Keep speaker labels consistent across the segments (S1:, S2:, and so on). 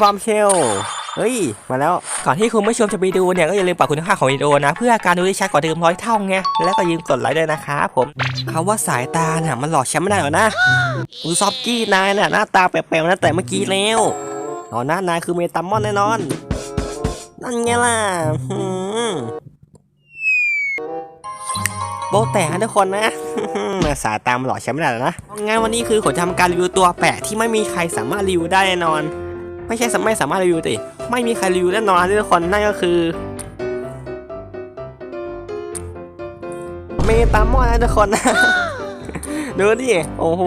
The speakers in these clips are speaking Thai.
S1: ฟอร์มเชลเฮ้ย มาแล้ว ก่อนที่คุณผู้ชมจะไปดูเนี่ย ก็อย่าลืมปรับคุณภาของวิดีโอนะ เพื่อการดูได้ชัดกว่าเดิมร้อยเท่าไง แล้วก็ยืมกดไลค์ด้วยนะครับผมคำว่าสายตาเนี่ยมันหลอกฉันไม่ได้หรอกนะอูซอฟกี้นายเนี่ยหน้าตาแปลกๆนะแต่เมื่อกี้แล้วอ๋อหน้านายคือเมตามอนแน่นอน นั่นไงล่ะโบแตกนะทุกคนนะสายตามนหลอกฉันไม่ได้หรอกนะงั้นวันนี้คือผมจะทำการรีวิวตัวแปลกที่ไม่มีใครสามารถรีวิวได้แน่นอน ไม่ใช่ไม่สามารถรีวิวติไม่มีใครรีวิวแน่นอนนะทุกคนนั่นก็คือเมตามอนนะทุกคนดูดิโอ้โห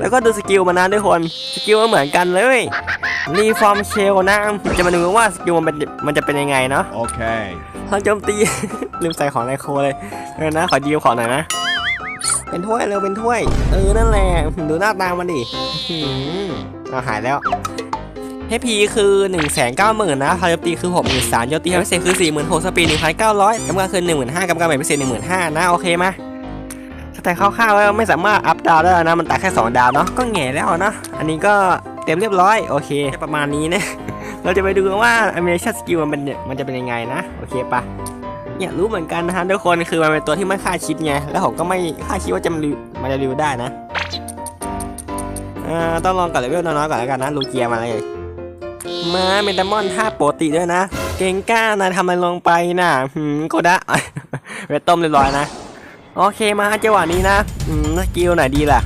S1: แล้วก็ดูสกิลมันนะทุกคนสกิลมันเหมือนกันเลยรีฟอร์มเชลนะจะมาดูว่าสกิลมันเป็นมันจะเป็นยังไงเนาะ
S2: Okay.
S1: พลังโจมตีลืมใส่ของในโคเลยเออนะขอดีลของหน่อยนะเป็นถ้วยเร็วเป็นถ้วย เออนั่นแหละดูหน้าตามันดิหืมเอาหายแล้ว เฮพีคือ1นึ่งแสนเก้าหมื่นนะพลังโจมตีคือหกหมื่นสามโจมตีพิเศษคือสี่หมื่นหกสปีดหนึ่งพันเก้าร้อยกำลังคือหนึ่งหมื่นห้ากำลังแบบพิเศษหนึ่งหมื่นห้านะ โอเคไหมแต่คร่าวๆแล้วไม่สามารถอัพดาวได้นะ มันตัดแค่สองดาวเนาะก็แง่แล้วเนาะอันนี้ก็เต็มเรียบร้อย โอเคประมาณนี้นะเราจะไปดูว่า animation skill มันเป็นมันจะเป็นยังไงนะ โอเคปะเนี่ยรู้เหมือนกันนะฮะทุกคนคือมันเป็นตัวที่ไม่คาดคิดไงแล้วผมก็ไม่คาดคิดว่าจะมันมันจะรีวิวได้นะอ่าต้องลองกับเลเวลน้อยๆก่อนแล้วกันนะลูเกียมาเลย มาเมตามอนท่าปกติด้วยนะ เก่งกล้านะทำอะไรลงไปน่ะหืมโคดะไปต้มเรียบร้อยนะ โอเคมาจังหวะนี้นะอืมสกิลไหนดีล่ะ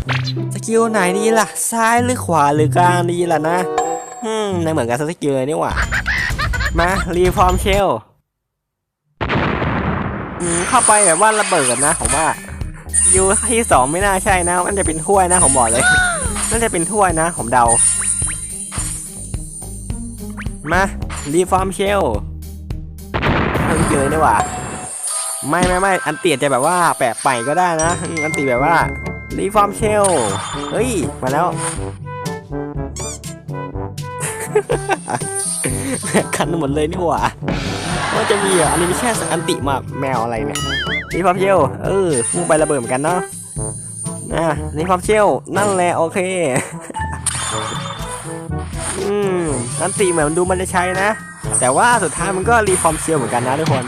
S1: สกิลไหนดีล่ะ ซ้ายหรือขวาหรือกลางดีล่ะนะอืมในเหมือนกันสกิลเลยนี่หว่า มารีฟอร์มเชลอืมเข้าไปแบบว่าระเบิดนะผมว่ายูที่สองไม่น่าใช่นะมันจะเป็นถ้วยนะผมบอกเลยน่าจะเป็นถ้วยนะ ผมเดา มารีฟอร์มเชลเพิ่งเจอนี่หว่าไม่ไม่ไม่อันเตียจะแบบว่าแปะไปก็ได้นะ อันตีแบบว่ารีฟอร์มเชลเฮ้ย มาแล้วคันหมดเลยนี่หว่าว่าจะมีอะอันนี้ไม่ใช่สักอันติมาแมวอะไรเนี่ยนี่ความเชี่ยวเออมุ่งไประเบิดเหมือนกันเนาะอะนี่ความเชี่ยวนั่นแหละโอเค อืมอันติเหมือนมันดูมันจะใช้นะ แต่ว่าสุดท้ายมันก็รีฟอร์มเชียลเหมือนกันนะทุกคน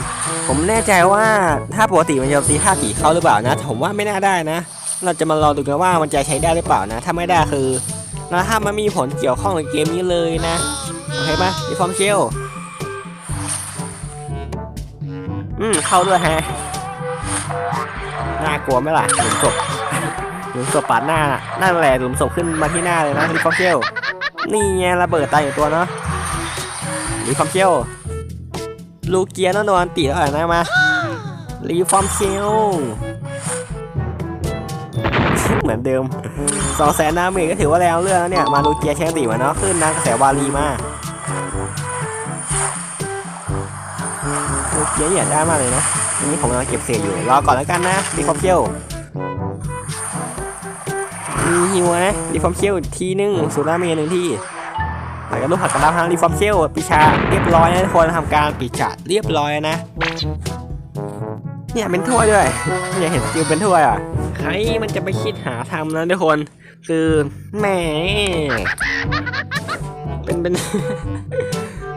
S1: ผมแน่ใจว่าถ้าปกติมันจะตีท่าผีเข้าหรือเปล่านะผมว่าไม่น่าได้นะ เราจะมารอดูกันว่ามันจะใช้ได้หรือเปล่านะ ถ้าไม่ได้คือนะถ้ามันมีผลเกี่ยวข้องกับเกมนี้เลยนะโอเคปะรีฟอร์มเชลอืมเข้าด้วยฮะน่ากลัวไหมล่ะหลุมศพหลุมศพปาดหน้าน่ะนั่นแหละหลุมศพขึ้นมาที่หน้าเลยนะรีฟอร์มเชล นี่ไงระเบิดตายอยู่ตัวเนาะรีฟอร์มเชลลูเกียร์นอนตีแล้วอะนะมารีฟอร์มเชลเหมือนเดิมสองแสนนาเมก็ถือว่าแรงเรื่องแล้วเนี่ย มาลูเกียร์แชงตีมาเนาะขึ้นนะกระแสวารีมาลูเกียร์เนี่ยได้มากเลยนะอันนี้ผมกำลังเก็บเศษอยู่รอก่อนแล้วกันนะรีฟอร์มเชียล มีฮิวนะรีฟอร์มเชลทีนึงสุราเมหนึ่งที่ผัดกันลูกผัดกันดาทางรีฟอร์มเชลปิชาเรียบร้อยนะทุกคนทำการปิชาเรียบร้อยนะเนี่ยเป็นถ้วยด้วยอยากเห็นสกิลเป็นถ้วยอะใครมันจะไปคิดหาทำนะทุกคน คือแหมเป็นเป็น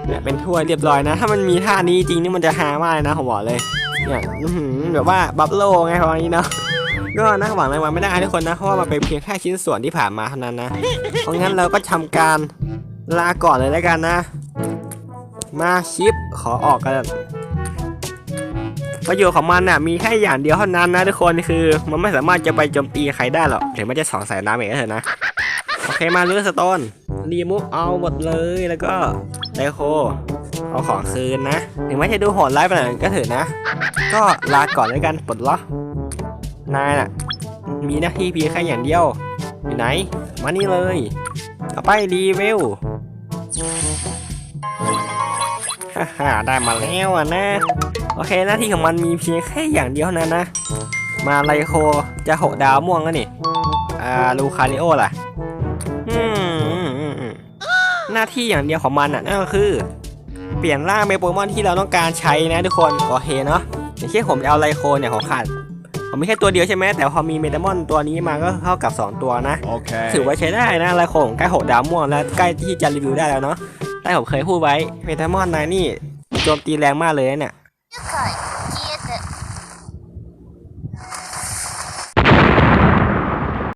S1: เนี่ยเป็นถ้วยเรียบร้อยนะ ถ้ามันมีท่านี้จริงนี่มันจะฮามากเลยนะผมบอกเลยเนี่ยแบบว่าบัฟโลไงประมาณนี้เนาะ ก็นะหวังอะไรมาไม่ได้ทุกคนนะเพราะว่ามันเป็นเพียงแค่ชิ้นส่วนที่ผ่านมาเท่านั้นนะเพราะงั้นเราก็ทำการลาก่อนเลยแล้วกันนะ มาชิปขอออกกันประโยชน์ของมันน่ะมีแค่อย่างเดียวเท่านั้นนะทุกคนคือ มันไม่สามารถจะไปโจมตีใครได้หรอกถึงมันจะสองสายน้ำเองก็เถอะนะโอเคมาเลือกสโตนรีมูฟเอาหมดเลยแล้วก็ไดโคเอาของคืนนะ ถึงแม้จะดูโหดร้ายไปหน่อยก็เถอะนะ ก็ลาก่อนแล้วกันปลดล็อก นายน่ะ มีหน้าที่เพียงแค่อย่างเดียว อยู่ไหน มานี่เลยเอาไปรีวิวฮ่าฮ่าได้มาแล้วอะนะ โอเคหน้าที่ของมันมีเพียงแค่อย่างเดียวนั้นนะ มาไลโคจะหกดาวม่วงแล้วนี่ อ่าลูคาริโอล่ะอืมหน้าที่อย่างเดียวของมันอะนั่นก็คือ เปลี่ยนร่างเป็นโปเกมอนที่เราต้องการใช้นะทุกคน โอเคเนาะอย่างเช่นผมจะเอาไลโคเนี่ยผมขาด มันไม่แค่ตัวเดียวใช่ไหมแต่พอมีเมตามอนตัวนี้มาก็เข้ากับ 2 ตัวนะ
S2: โอเค
S1: ถือว่าใช้ได้นะลายของใกล้หกดาวม่วงและใกล้ที่จะรีวิวได้แล้วเนาะแต่ผมเคยพูดไว้เมตามอนนายนี่โจมตีแรงมากเลยเนี่ย